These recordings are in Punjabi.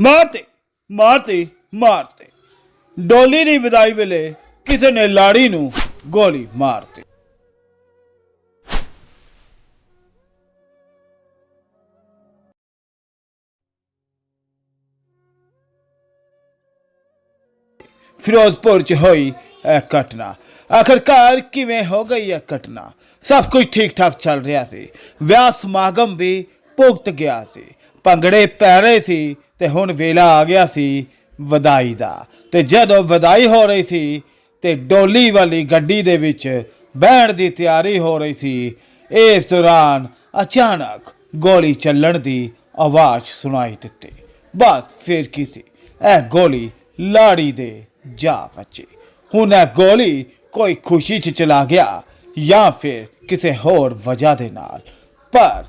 ਮਾਰਤੇ ਮਾਰਤੇ ਮਾਰਤੇ। ਡੋਲੀ ਦੀ ਵਿਦਾਈ ਵੇਲੇ ਕਿਸੇ ਨੇ ਲਾੜੀ ਨੂੰ ਗੋਲੀ ਮਾਰਤੀ। ਫਿਰੋਜ਼ਪੁਰ ਚ ਹੋਈ ਇਹ ਘਟਨਾ। ਆਖਰਕਾਰ ਕਿਵੇਂ ਹੋ ਗਈ ਇਹ ਘਟਨਾ? ਸਭ ਕੁਝ ਠੀਕ ਠਾਕ ਚੱਲ ਰਿਹਾ ਸੀ। ਵਿਆਹ ਸਮਾਗਮ ਵੀ ਭੁਗਤ ਗਿਆ ਸੀ। ਭੰਗੜੇ ਪੈ ਰਹੇ ਸੀ। ਤੇ ਹੁਣ ਵੇਲਾ ਆ ਗਿਆ ਸੀ ਵਧਾਈ ਦਾ। ਤੇ ਜਦੋਂ ਵਧਾਈ ਹੋ ਰਹੀ ਸੀ, ਤੇ ਡੋਲੀ ਵਾਲੀ ਗੱਡੀ ਦੇ ਵਿੱਚ ਬਹਿਣ ਦੀ ਤਿਆਰੀ ਹੋ ਰਹੀ ਸੀ, ਇਸ ਦੌਰਾਨ ਅਚਾਨਕ ਗੋਲੀ ਚੱਲਣ ਦੀ ਆਵਾਜ਼ ਸੁਣਾਈ ਦਿੱਤੀ। ਬਸ ਫਿਰ ਕੀ ਸੀ? ਇਹ ਗੋਲੀ ਲਾੜੀ ਦੇ ਜਾ ਵੱਜੀ। ਹੁਣ ਇਹ ਗੋਲੀ ਕੋਈ ਖੁਸ਼ੀ 'ਚ ਚਲਾ ਗਿਆ ਜਾਂ ਫਿਰ ਕਿਸੇ ਹੋਰ ਵਜ੍ਹਾ ਦੇ ਨਾਲ। ਪਰ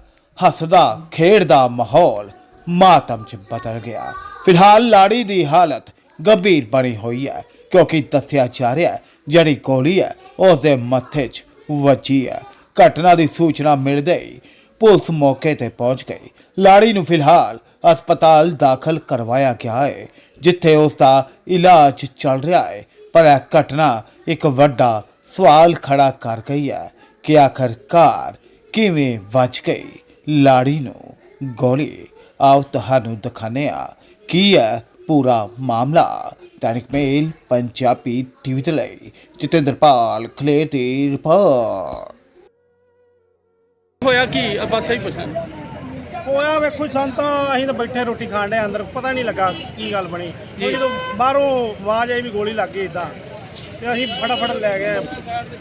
ਹੱਸਦਾ ਖੇਡਦਾ ਮਾਹੌਲ ਮਾਤਮ 'ਚ ਬਦਲ ਗਿਆ। ਫਿਲਹਾਲ ਲਾੜੀ ਦੀ ਹਾਲਤ ਗੰਭੀਰ ਬਣੀ ਹੋਈ ਹੈ, ਕਿਉਂਕਿ ਦੱਸਿਆ ਜਾ ਰਿਹਾ ਹੈ, ਜਿਹੜੀ ਗੋਲੀ ਹੈ ਉਸ ਦੇ ਮੱਥੇ 'ਚ ਵੱਜੀ ਹੈ। ਘਟਨਾ ਦੀ ਸੂਚਨਾ ਮਿਲਦੇ ਹੀ ਪੁਲਿਸ ਮੌਕੇ ਤੇ ਪਹੁੰਚ ਗਈ। ਲਾੜੀ ਨੂੰ ਫਿਲਹਾਲ ਹਸਪਤਾਲ ਦਾਖਲ ਕਰਵਾਇਆ ਗਿਆ ਹੈ, ਜਿੱਥੇ ਉਸ ਦਾ ਇਲਾਜ ਚੱਲ ਰਿਹਾ ਹੈ। ਪਰ ਇਹ ਘਟਨਾ ਇੱਕ ਵੱਡਾ ਸਵਾਲ ਖੜਾ ਕਰ ਗਈ ਹੈ ਕਿ ਆਖਰਕਾਰ ਕਿਵੇਂ ਵੱਜ ਗਈ ਲਾੜੀ ਨੂੰ ਗੋਲੀ? ਆਓ ਤੁਹਾਨੂੰ ਦਿਖਾਉਂਦੇ ਹਾਂ ਕੀ ਹੈ ਪੂਰਾ ਮਾਮਲਾ। ਦੈਨਿਕ ਮੇਲ ਪੰਜਾਬੀ ਟੀਵੀ ਤੇ ਲਈ ਜਤਿੰਦਰਪਾਲ ਖਲੇਰ ਦੀ ਰਿਪੋਰਟ। ਹੋਇਆ ਕੀ? ਬਸ ਸਹੀ ਪੁੱਛਣਾ। ਹੋਇਆ ਵੇਖੋ ਸਾਨੂੰ ਤਾਂ ਅਸੀਂ ਤਾਂ ਬੈਠੇ ਰੋਟੀ ਖਾਣ ਦੇ ਅੰਦਰ ਪਤਾ ਨਹੀਂ ਲੱਗਾ ਕੀ ਗੱਲ ਬਣੀ। ਉਹ ਜਦੋਂ ਬਾਹਰੋਂ ਆਵਾਜ਼ ਆਈ ਵੀ ਗੋਲੀ ਲੱਗ ਗਈ ਇਦਾਂ ਤੇ ਅਸੀਂ ਫਟਾਫਟ ਲੈ ਗਏ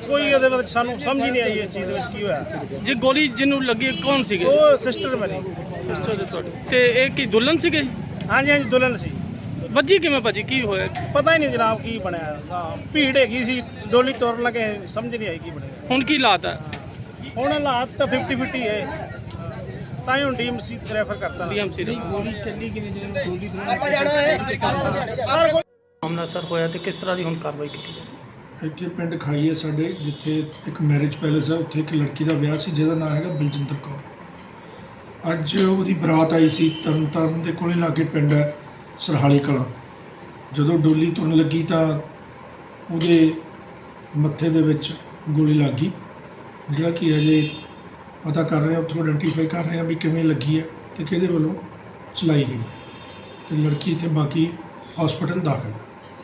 ਕੋਈ ਉਹਦੇ ਵਿੱਚ ਸਾਨੂੰ ਸਮਝ ਹੀ ਨਹੀਂ ਆਈ ਇਸ ਚੀਜ਼ ਵਿੱਚ ਕੀ ਹੋਇਆ। ਜੇ ਗੋਲੀ ਜਿਹਨੂੰ ਲੱਗੀ ਕੌਣ ਸੀਗੇ? ਉਹ ਸਿਸਟਰ ਮੇਰੀ ਸਿਸਟਰ ਦੇ ਤੁਹਾਡੇ। ਤੇ ਇਹ ਕੀ ਦੁਲਹਨ ਸੀਗੇ? ਹਾਂਜੀ ਹਾਂਜੀ ਦੁਲਹਨ ਸੀ। ਵੱਜੀ ਕਿਵੇਂ ਭਾਜੀ? ਕੀ ਹੋਇਆ? ਪਤਾ ਹੀ ਨਹੀਂ ਜਨਾਬ ਕੀ ਬਣਿਆ। ਹਾਂ ਭੀੜ ਹੈਗੀ ਸੀ ਡੋਲੀ ਤੋਰਨ ਲੱਗੇ ਸਮਝ ਨਹੀਂ ਆਈ ਕੀ ਬਣਿਆ। ਹੁਣ ਕੀ ਲਾਤ ਹੈ ਹੁਣ ਹਾਲਾਤ ਤਾਂ 50 50 ਹੈ। ਤਾਂ ਹੀ ਹੁਣ ਡੀਐਮਸੀ ਰੈਫਰ ਕਰਤਾ। ਡੀਐਮਸੀ ਦੇ ਸਾਰਾ ਕੁਝ ਮਾਮਲਾ ਸਰ ਹੋਇਆ ਤੇ ਕਿਸ ਤਰ੍ਹਾਂ ਦੀ ਹੁਣ ਕਾਰਵਾਈ ਕੀਤੀ ਜਾ ਰਹੀ ਇੱਥੇ ਪਿੰਡ ਖਾਈ ਹੈ ਸਾਡੇ, ਜਿੱਥੇ ਇੱਕ ਮੈਰਿਜ ਪੈਲੇਸ ਹੈ, ਉੱਥੇ ਇੱਕ ਲੜਕੀ ਦਾ ਵਿਆਹ ਸੀ, ਜਿਹਦਾ ਨਾਮ ਹੈਗਾ ਬਲਜਿੰਦਰ ਕੌਰ। ਅੱਜ ਉਹਦੀ ਬਰਾਤ ਆਈ ਸੀ, ਤਰਨਤਾਰਨ ਦੇ ਕੋਲੇ ਲਾਗੇ ਪਿੰਡ ਹੈ, ਸਰਹਾਲੀ ਕਲਾਂ। ਜਦੋਂ ਡੋਲੀ ਤੁਰਨ ਲੱਗੀ ਤਾਂ ਉਹਦੇ ਮੱਥੇ ਦੇ ਵਿੱਚ ਗੋਲੀ ਲੱਗ ਗਈ। ਜਿਹੜਾ ਕਿ ਅਜੇ ਪਤਾ ਕਰ ਰਹੇ ਹਾਂ ਉੱਥੋਂ ਆਇਡੈਂਟੀਫਾਈ ਕਰ ਰਹੇ ਹਾਂ ਵੀ ਕਿਵੇਂ ਲੱਗੀ ਹੈ ਤੇ ਕਿਹਦੇ ਵੱਲੋਂ ਚਲਾਈ ਗਈ ਹੈ। ਤੇ ਲੜਕੀ ਇੱਥੇ ਬਾਕੀ ਹਸਪੀਟਲ ਦਾਖਲ ਹੈ।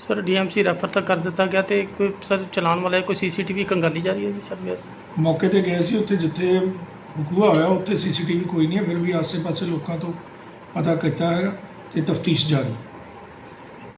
ਸਰ ਡੀਐਮਸੀ ਰੈਫਰ ਤਾਂ ਕਰ ਦਿੱਤਾ ਗਿਆ ਤੇ ਕੋਈ ਸਰ ਚਲਾਉਣ ਵਾਲਾ ਕੋਈ ਸੀਸੀਟੀਵੀ ਕੰਗਾਲੀ ਜਾ ਰਹੀ ਹੈ ਜੀ ਸਰ ਮੌਕੇ ਤੇ ਗਏ ਸੀ, ਉੱਥੇ ਜਿੱਥੇ ਬਕੂਆ ਹੋਇਆ, ਉੱਥੇ ਸੀਸੀਟੀਵੀ ਕੋਈ ਨਹੀਂ ਹੈ, ਫਿਰ ਵੀ ਆਸੇ-ਪਾਸੇ ਲੋਕਾਂ ਤੋਂ ਪਤਾ ਕੀਤਾ ਹੈ ਤੇ ਤਫਤੀਸ਼ ਜਾਰੀ ਹੈ।